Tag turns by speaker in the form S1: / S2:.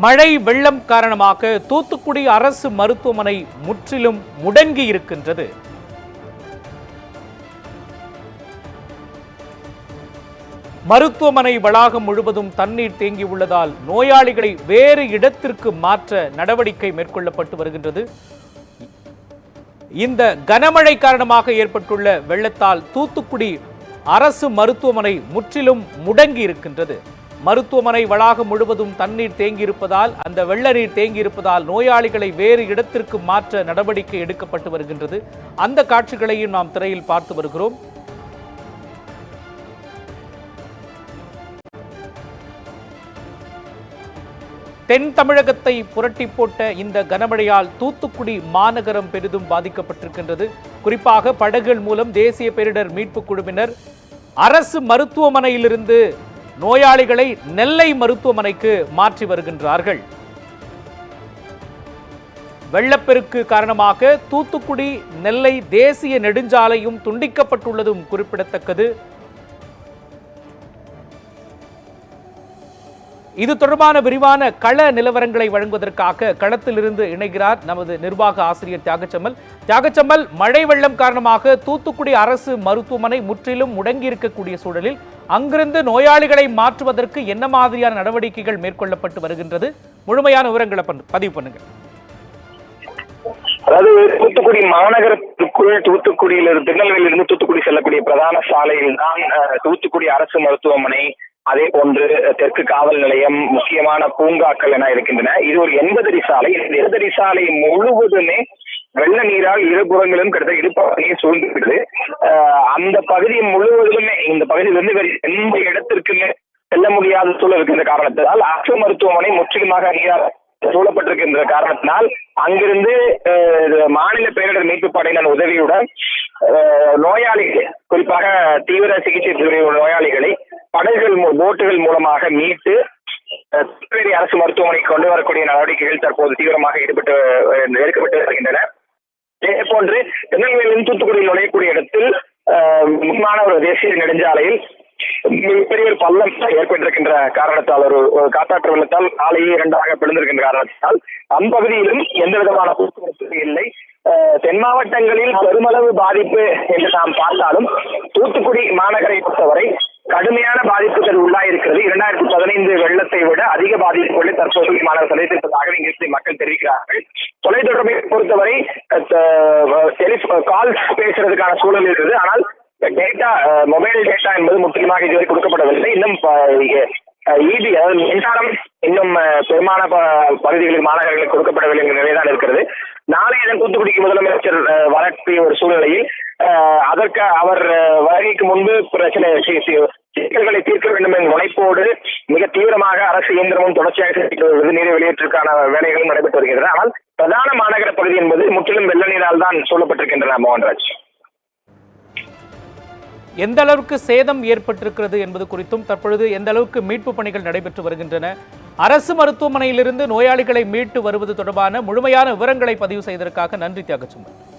S1: மழை வெள்ளம் காரணமாக தூத்துக்குடி அரசு மருத்துவமனை முற்றிலும் முடங்கி இருக்கின்றது. மருத்துவமனை வளாகம் முழுவதும் தண்ணீர் தேங்கியுள்ளதால் நோயாளிகளை வேறு இடத்திற்கு மாற்ற நடவடிக்கை மேற்கொள்ளப்பட்டு வருகின்றது. இந்த கனமழை காரணமாக ஏற்பட்டுள்ள வெள்ளத்தால் தூத்துக்குடி அரசு மருத்துவமனை முற்றிலும் முடங்கி இருக்கின்றது. மருத்துவமனை வளாகம் முழுவதும் தண்ணீர் தேங்கியிருப்பதால் அந்த வெள்ள நீர் தேங்கியிருப்பதால் நோயாளிகளை வேறு இடத்திற்கு மாற்ற நடவடிக்கை எடுக்கப்பட்டு வருகின்றது. அந்த காட்சிகளையும் நாம் திரையில் பார்த்து வருகிறோம். தென் தமிழகத்தை புரட்டி போட்ட இந்த கனமழையால் தூத்துக்குடி மாநகரம் பெரிதும் பாதிக்கப்பட்டிருக்கின்றது. குறிப்பாக படகுகள் மூலம் தேசிய பேரிடர் மீட்புக் குழுவினர் அரசு மருத்துவமனையிலிருந்து நோயாளிகளை நெல்லை மருத்துவமனைக்கு மாற்றி வருகின்றார்கள். வெள்ளப்பெருக்கு காரணமாக தூத்துக்குடி நெல்லை தேசிய நெடுஞ்சாலையும் துண்டிக்கப்பட்டுள்ளதும் குறிப்பிடத்தக்கது. இது தொடர்பான விரிவான கள நிலவரங்களை வழங்குவதற்காக களத்திலிருந்து இணைகிறார் நமது நிர்வாக ஆசிரியர் தியாகச்சம்மல். தியாகச்சம்மல் மழை வெள்ளம் காரணமாக தூத்துக்குடி அரசு மருத்துவமனை முற்றிலும் முடங்கி இருக்கக்கூடிய சூழலில் அங்கிருந்து நோயாளிகளை மாற்றுவதற்கு என்ன மாதிரியான நடவடிக்கைகள் மேற்கொள்ளப்பட்டு வருகின்றது? முழுமையான விவரங்களை பதிவு பண்ணுங்க
S2: அதாவது தூத்துக்குடி மாநகரத்துக்குள் தூத்துக்குடியிலிருந்து திருநெல்வேலியிலிருந்து தூத்துக்குடி செல்லக்கூடிய பிரதான சாலையில் தான் தூத்துக்குடி அரசு மருத்துவமனை அதே போன்று தெற்கு காவல் நிலையம் முக்கியமான பூங்காக்கள் என இருக்கின்றன. இது ஒரு எண்பதடி சாலை. இந்த எண்பதடி சாலை முழுவதுமே வெள்ள நீரால் இருபுறங்களும் கிட்டத்தட்ட இடுப்பகுதியை சூழ்ந்துவிடுது அந்த பகுதி முழுவதுமே இந்த பகுதியிலிருந்து வேறு எந்த இடத்திற்குமே செல்ல முடியாத சூழல் இருக்கின்ற காரணத்தால் அரசு மருத்துவமனை முற்றிலுமாக நீரால் சூழப்பட்டிருக்கின்ற காரணத்தினால் அங்கிருந்து மாநில பேரிடர் மீட்பு படையினர் உதவியுடன் நோயாளிகள் குறிப்பாக தீவிர சிகிச்சை பிரிவு நோயாளிகளை படகுகள் போட்டுகள் மூலமாக மீட்டு அஹ், திருநெல்வேலி அரசு மருத்துவமனைக்கு கொண்டு வரக்கூடிய நடவடிக்கைகள் தற்போது தீவிரமாக ஈடுபட்டு எடுக்கப்பட்டு வருகின்றன. இதே போன்று திருநெல்வேலியின் தூத்துக்குடியில் நுழையக்கூடிய இடத்தில் அஹ், முக்கியமான ஒரு தேசிய நெடுஞ்சாலையில் மிகப்பெரிய ஒரு பள்ளம் ஏற்பட்டிருக்கின்ற காரணத்தால் ஒரு காத்தாற்று வெள்ளத்தால் சாலையே இரண்டாக பிளந்திருக்கின்ற காரணத்தால் அப்பகுதியிலும் எந்த விதமான போக்குவரத்து இல்லை. தென் மாவட்டங்களில் பெருமளவு பாதிப்பு என்று நாம் பார்த்தாலும் தூத்துக்குடி மாநகரை பொறுத்தவரை கடுமையான பாதிப்புகள் உள்ளாயிருக்கிறது. இரண்டாயிரத்தி பதினைந்து வெள்ளத்தை விட அதிக பாதிப்புகளை தற்போது மாணவர் சந்தித்திருப்பதாக இங்கிருந்து மக்கள் தெரிவிக்கிறார்கள். தொலைத்தொடர்பை பொறுத்தவரை கால் பேசுறதுக்கான சூழல் இருக்குது ஆனால் டேட்டா மொபைல் டேட்டா என்பது முற்றிலுமாக இதுவரை கொடுக்கப்படவில்லை. இன்னும் இபி அதாவது மின்சாரம் இன்னும் பெருமான பெரும்பாலான ப- பகுதிகளுக்கு மாநகரங்களுக்கு கொடுக்கப்படவில்லை என்ற நிலைதான் இருக்கிறது. நாளைய தினம் தூத்துக்குடிக்கு முதலமைச்சர் அஹ், வரக்கூடிய ஒரு சூழ்நிலையில் அதற்கு அவர் வருகைக்கு முன்பு பிரச்சனை சிக்கல்களை தீர்க்க வேண்டும் என்ற முனைப்போடு மிக தீவிரமாக அரசு இயந்திரமும் தொடர்ச்சியாக செயல்பட்டு வருகிறது நீரை வெளியேற்றுக்கான வேலைகளும் நடைபெற்று வருகின்றன. ஆனால் பிரதான மாநகர பகுதி என்பது முற்றிலும் வெள்ள நீரால் தான் சூழப்பட்டிருக்கின்றன மோகன்ராஜ்.
S1: எந்த அளவுக்கு சேதம் ஏற்பட்டிருக்கிறது என்பது குறித்தும் தற்பொழுது எந்த அளவுக்கு மீட்பு பணிகள் நடைபெற்று வருகின்றன அரசு மருத்துவமனையிலிருந்து நோயாளிகளை மீட்டு வருவது தொடர்பான முழுமையான விவரங்களை பதிவு செய்ததற்காக நன்றி தியாகச்சுமன்